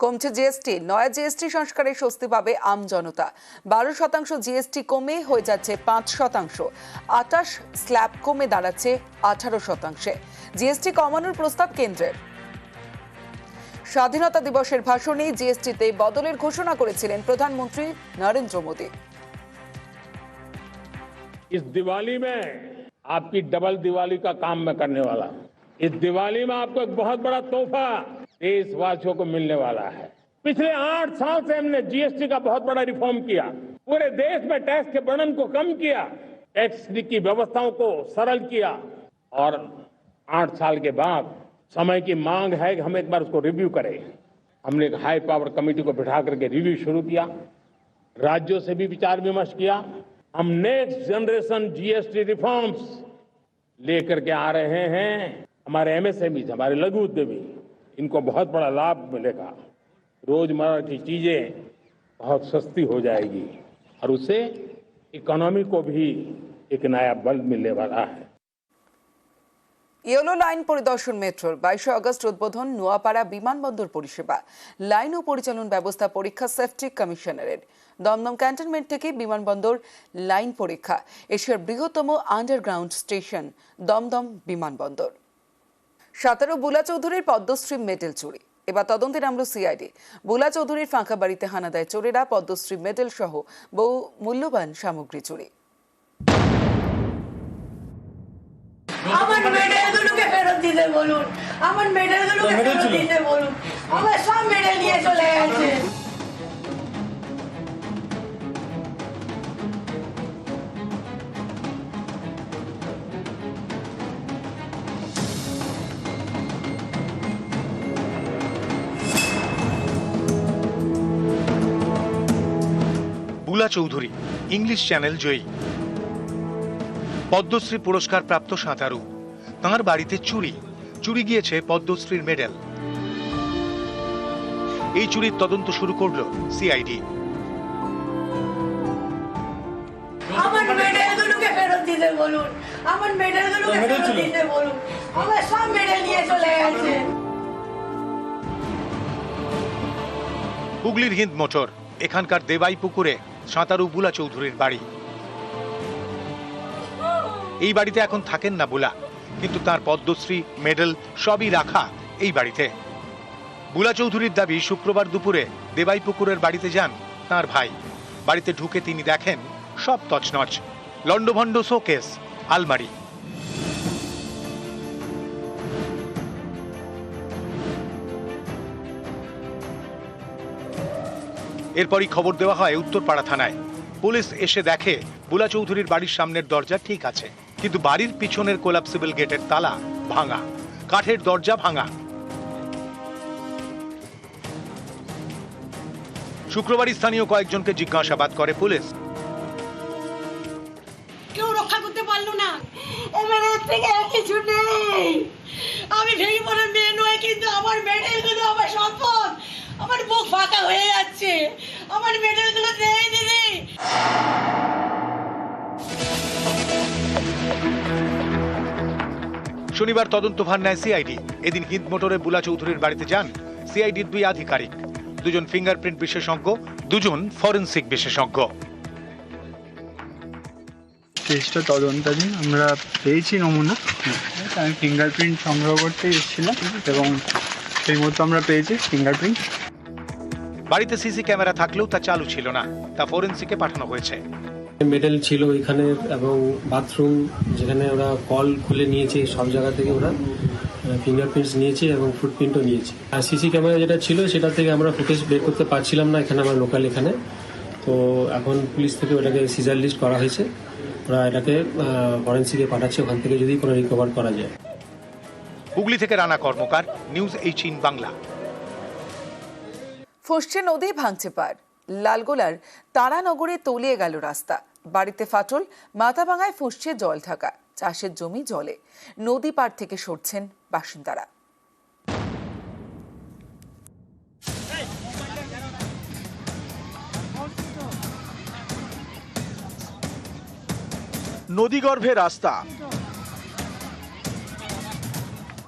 কমছে জিএসটি নয়া জিএসটি সংস্কারে স্বস্তি পাবে আম জনতা বারো শতাংশ জিএসটি কমে হয়ে যাচ্ছে পাঁচ শতাংশ আটাশ স্ল্যাব কমে দাঁড়াচ্ছে আঠারো শতাংশে জিএসটি কমানোর প্রস্তাব কেন্দ্রের স্বাধীনতা দিবসের ভাষণে জিএসটিতে বদলের ঘোষণা করেছিলেন প্রধানমন্ত্রী নরেন্দ্র মোদী इस दिवाली में आपकी डबल दिवाली का काम मैं करने वाला हूं इस दिवाली में आपको एक बहुत बड़ा तोहफा देशवासियों को मिलने वाला है। पिछले आठ साल से हमने जीएसटी का बहुत बड़ा रिफॉर्म किया। पूरे देश में टैक्स के वर्णन को कम किया। टैक्स की व्यवस्थाओं को सरल किया। और आठ साल के बाद समय की मांग है कि हम एक बार उसको रिव्यू करें। हमने एक हाई पावर कमेटी को बिठा करके रिव्यू शुरू किया। राज्यों से भी विचार विमर्श किया। हम नेक्स्ट जनरेशन जीएसटी रिफॉर्म्स लेकर के आ रहे हैं। हमारे एमएसएमई हमारे लघु उद्यमी। इनको बहुत बड़ा लाभ मिलेगा रोजमर्रा की चीजें बहुत सस्ती हो जाएगी और उससे इकोनॉमी को भी एक नया बल मिलने वाला है ইয়েলো লাইন পরিদর্শন মেট্রোর বাইশে আগস্ট উদ্বোধন নোয়াপাড়া বিমানবন্দর পরিষেবা লাইন ও পরিচালন ব্যবস্থা পরীক্ষা সেফটি কমিশনারের দমদম ক্যান্টনমেন্ট থেকে বিমানবন্দর লাইন পরীক্ষা এশিয়ার বৃহত্তম আন্ডারগ্রাউন্ড স্টেশন দমদম বিমানবন্দর সাতারো বুলা চৌধুরীর পদ্মশ্রী মেডেল চুরি। এবার তদন্তে নামল সিআইডি। বুলা চৌধুরীর ফাঁকা বাড়িতে হানা দেয় চোরেরা পদ্মশ্রী মেডেল সহ বহু মূল্যবান সামগ্রী চুরি। আমার মেডেলগুলোকে ফেরত দিতে বলুন। আমার মেডেলগুলোকে ফেরত দিতে বলুন। আমার সব মেডেল নিয়ে চলে গেছে। বুলা চৌধুরী ইংলিশ চ্যানেল জয়ী। পদ্মশ্রী পুরস্কার প্রাপ্ত সাঁতারু তাঁর বাড়িতে চুরি চুরি গিয়েছে পদ্মশ্রীর মেডেল। এই চুরির তদন্ত শুরু করল সিআইডি। আমার মেডেলগুলোকে ফেরত দিতে বলুন। আমার মেডেলগুলোকে ফেরত দিতে বলুন। আমার সব মেডেল নিয়ে চলে গেছে। হুগলির হিন্দ মোটর এখানকার দেবাই পুকুরে সাঁতারু বুলা চৌধুরীর বাড়ি। এই বাড়িতে এখন থাকেন না বুলা, কিন্তু তার পদ্মশ্রী, মেডেল সবই রাখা এই বাড়িতে। বুলা চৌধুরীর দাবি, শুক্রবার দুপুরে দেবাই পুকুরের বাড়িতে যান তার ভাই। বাড়িতে ঢুকে তিনি দেখেন সব তছনছ। লন্ডভণ্ড শোকেস, আলমারি। এরপরই খবর দেওয়া হয় উত্তরপাড়া থানায়। পুলিশ এসে দেখে, বুলা চৌধুরীর বাড়ির সামনের দরজা ঠিক আছে, কিন্তু বাড়ির পিছনের কোলাপসিবল গেটের তালা ভাঙা, কাঠের দরজা ভাঙা। শুক্রবার স্থানীয় কয়েকজনকে জিজ্ঞাসাবাদ করে পুলিশ। কেউ রক্ষা করতে না। থেকে কিছু নেই। আমি ভেঙে পড়ার মেয়ে নয় কিন্তু আমার মেডেলগুলো আমার সম্পদ আমার বুক ফাঁকা হয়ে যাচ্ছে। আমার মেডেলগুলো নেই দিদি শনিবার তদন্ত ভার নেয় সিআইডি। এদিন হিন্দ মোটরে বুলা চৌধুরীর বাড়িতে যান সিআইডির দুই আধিকারিক। দুজন ফিঙ্গারপ্রিন্ট বিশেষজ্ঞ দুজন ফরেনসিক বিশেষজ্ঞ। কেসটা তদন্তাধীন। আমরা পেয়েছি নমুনা। আমি ফিঙ্গারপ্রিন্ট সংগ্রহ করতে এসেছিলাম এবং সেই মতো আমরা পেয়েছি ফিঙ্গারপ্রিন্ট। বাড়িতে সিসি ক্যামেরা থাকলেও তা চালু ছিল না। তা ফরেনসিকে পাঠানো হয়েছে। মেডেল ছিল এখানে এবং বাথরুম যেখানে ওরা কল খুলে নিয়েছে সব জায়গা থেকে ওরা ফিঙ্গারপ্রিন্টস নিয়েছে এবং ফুটপ্রিন্টও নিয়েছে। আর সিসি ক্যামেরা যেটা ছিল সেটা থেকে আমরা ফুটেজ বের করতে পারছিলাম না এখানে আমার লোকাল এখানে। তো এখন পুলিশ থেকে ওটাকে সিজার লিস্ট করা হয়েছে। ওরা এটাকে ফরেন্সিকে পাঠাচ্ছে ওখান থেকে যদি কোনো রিকভার করা যায়। হুগলি থেকে রানা কর্মকার নিউজ এইচিন বাংলা। ফুসছে নদী, ভাঙছে পার লালগোলার তারানগরে তলিয়ে গেল রাস্তা। বাড়িতে ফাটল, মাথাভাঙায় ফুসছে জল থাকা চাষের জমি জলে। নদী পার থেকে সরছেন বাসিন্দারা। নদীগর্ভে রাস্তা।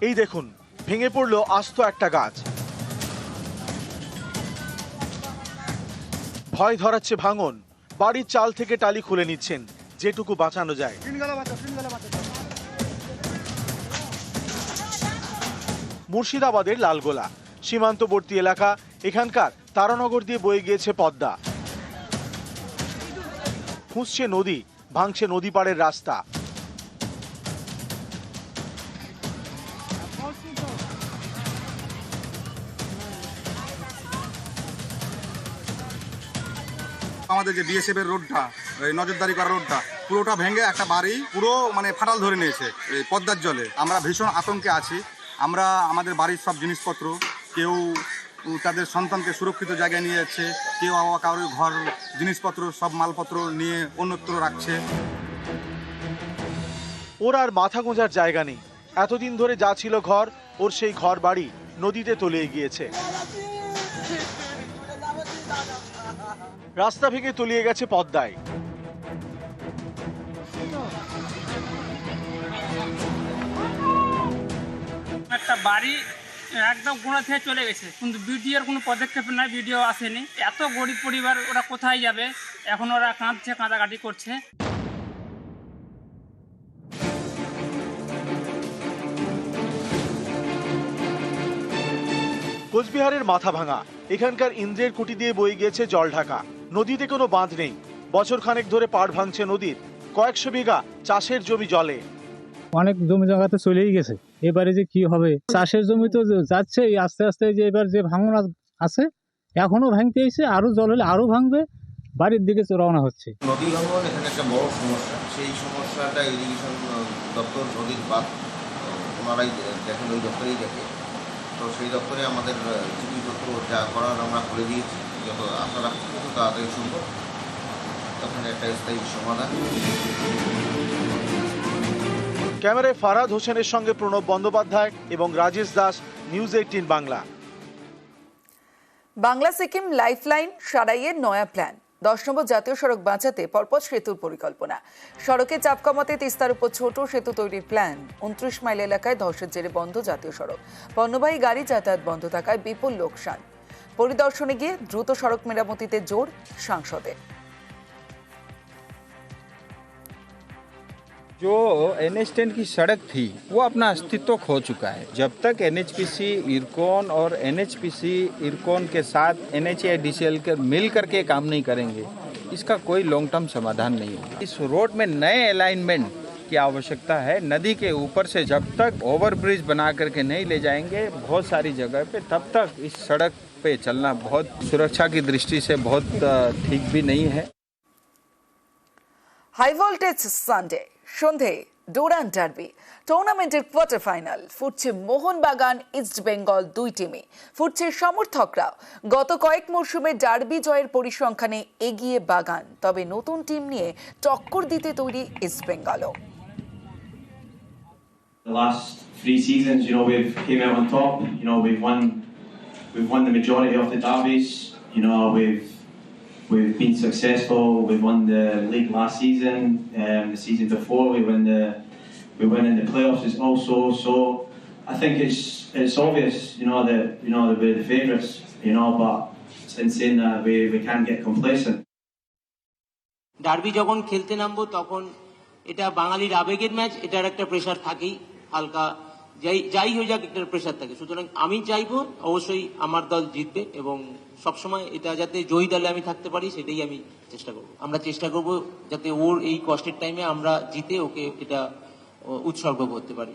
এই দেখুন, ভেঙে পড়ল আস্ত একটা গাছ। ভয় ধরাচ্ছে ভাঙন। বাড়ির চাল থেকে টালি খুলে নিচ্ছেন। যেটুকু বাঁচানো যায়। মুর্শিদাবাদের লালগোলা। সীমান্তবর্তী এলাকা এখানকার তারানগর দিয়ে বয়ে গিয়েছে পদ্মা। ফুঁসছে নদী ভাঙছে নদী পাড়ের রাস্তা। আমাদের যে বিএসএফ এর রোডটা এই নজরদারি করা রোডটা পুরোটা ভেঙে একটা বাড়ি পুরো মানে ফাটাল ধরে নিয়েছে এই পদ্মার জলে। আমরা ভীষণ আতঙ্কে আছি। আমরা আমাদের বাড়ির সব জিনিসপত্র, কেউ তাদের সন্তানকে সুরক্ষিত জায়গায় নিয়ে যাচ্ছে কেউ আবার কারোর ঘর জিনিসপত্র, সব মালপত্র নিয়ে অন্যত্র রাখছে। ওর আর মাথা গোঁজার জায়গা নেই। এতদিন ধরে যা ছিল ঘর, ওর সেই ঘর বাড়ি নদীতে তলিয়ে গিয়েছে। রাস্তা ভেঙে তলিয়ে গেছে পদ্মায়। একটা বাড়ি একদম গোড়া থেকে চলে গেছে। কিন্তু বিডিওর কোনো পদক্ষেপ নাই বিডিও আসেনি। এত গরিব পরিবার, ওরা কোথায় যাবে? এখন ওরা কাঁদছে, কাঁদাকাটি করছে। কোচবিহারের মাথা ভাঙা। এখানকার ইন্দ্রের কুটি দিয়ে বয়ে গিয়েছে জল ঢাকা। নদীতে কোনো বাঁধ নেই। বছর খানেক ধরে পাড় ভাঙছে নদীর। কয়েকশো বিঘা চাষের জমি জলে। অনেক জমি জায়গাতে চলেই গেছে। এবারে যে কি হবে? চাষের জমি তো যাচ্ছে আস্তে আস্তে যে এবার যে ভাঙন আছে এখনও ভাঙতে এসে আরও জল হলে আরও ভাঙবে। বাড়ির দিকে রওনা হচ্ছে। নদী ভাঙন এখানে একটা বড় সমস্যা। সেই সমস্যাটা ইরিগেশন দপ্তর নদীর বাদ ওনারাই দেখেন ওই দপ্তরেই দেখে। তো সেই দপ্তরে আমাদের জিনিসপত্র যা করার আমরা করে দিয়েছি। যত আশা রাখছি যত তাড়াতাড়ি সম্ভব। তখন একটা স্থায়ী সমাধান। ক্যামেরায় ফারাদ হোসেনের সঙ্গে প্রণব বন্দ্যোপাধ্যায় এবং Rajesh Das news eighteen Bangla. Bangla Sikkim lifeline সারাইয়ের নয়া প্ল্যান। দশ নম্বর জাতীয় সড়ক বাঁচাতে পরপর সেতুর পরিকল্পনা। সড়কে চাপ কমাতে তিস্তার উপর ছোট সেতু তৈরির প্ল্যান। উনত্রিশ মাইল এলাকায় ধসের জেরে বন্ধ জাতীয় সড়ক। পণ্যবাহী গাড়ি যাতায়াত বন্ধ থাকায় বিপুল লোকসান। পরিদর্শনে গিয়ে দ্রুত সড়ক মেরামতিতে জোর সাংসদের। जो एन एच टेन की सड़क थी, वो अपना अस्तित्व खो चुका है। जब तक N H P C Ircon और N H P C Ircon के साथ N H I D C L के मिल करके काम नहीं करेंगे, इसका कोई लॉन्ग टर्म समाधान नहीं है इस रोड में नए अलाइनमेंट की आवश्यकता है। नदी के ऊपर से जब तक ओवरब्रिज बना करके नहीं ले जाएँगे, बहुत सारी जगह पे तब तक इस सड़क पे चलना बहुत सुरक्षा की दृष्टि से बहुत ठीक भी नहीं है। हाई वोल्टेज संडे সন্ধে ডোরান ডার্বি। টুর্নামেন্টের কোয়ার্টার ফাইনাল ফুটছে মোহনবাগান ইস্ট বেঙ্গল দুই টিমে ফুটছে সমর্থকরাও। গত কয়েক মরশুমে ডার্বি জয়ের পরিসংখ্যানে এগিয়ে বাগান। তবে নতুন টিম নিয়ে টক্কর দিতে তৈরি ইস্ট বেঙ্গলও। The last three seasons, you know, we've came out on top. You know, we've won, we've won the majority of the derbies. You know, we've we've been successful. We won the league last season. Um, the season before, we won the we won in the playoffs as also. So I think it's it's obvious, you know, that you know that we're the favourites. You know, but in saying that, we we can't get complacent. Derby যখন খেলতে নামবো তখন এটা বাঙালির আবেগের match এটার একটা pressure থাকেই হালকা যাই যাই হয়ে যাক একটা প্রেশার থাকে। সুতরাং আমি চাইব অবশ্যই আমার দল জিতবে এবং সবসময় এটা যাতে জয়ী দলে আমি থাকতে পারি, সেটাই আমি চেষ্টা করব। আমরা চেষ্টা করব যাতে ওর এই কষ্টের টাইমে আমরা জিতে ওকে এটা উৎসর্গ করতে পারি।